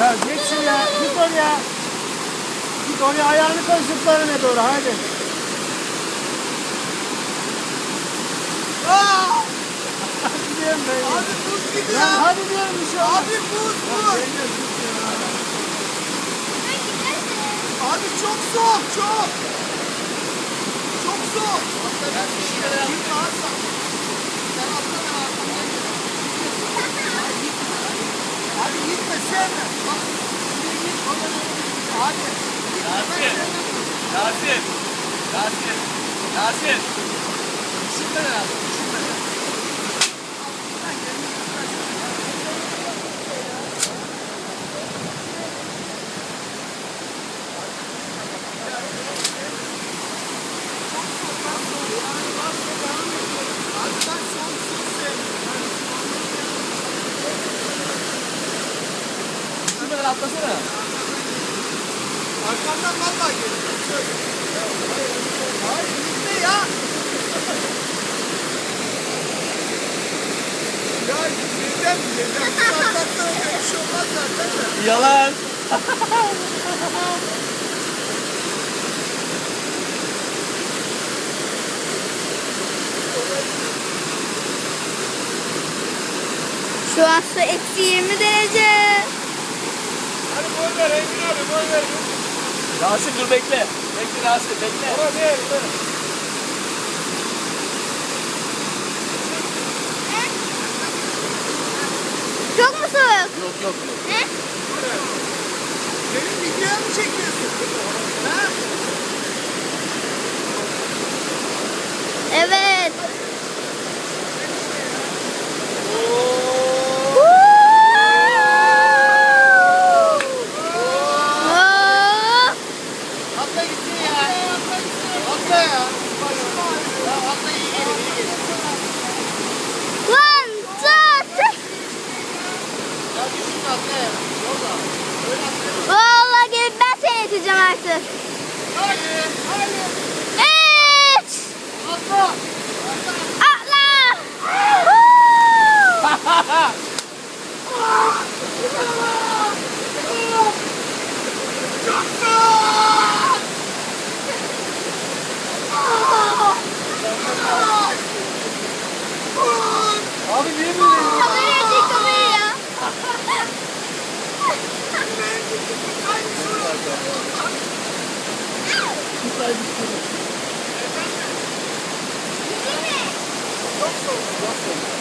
Ya geç şuraya. Git oraya. Git oraya ayağını koy zıplarına doğru hadi. Aa! Hadi diyorum ben. ya. Abi buz gibi Ya ya. hadi diyorum bir şey olmaz. Abi buz buz. Abi çok soğuk çok. Çok soğuk. Gitme Hasan. Sen atla ben arkamdan gelirim. Abi gitme sevme. Bak şuraya git. oradan oraya git. Abi. Atlasana. Arkamdan vallahi geliyor. Hayır gitme ya. Ya birden birden böyle bir şey olmaz zaten. Yalan. Şu an su eksi 20 derece. Hadi boy ver Engin abi boy ver. Yasin dur bekle. Bekle Yasin bekle. Değil. dur. Çok mu soğuk? Yok yok yok. Ne? Benim videoya mı çekiyorsun? Valla. Gelip ben seni iteceğim artık. Çok soğuk. Çok soğuk.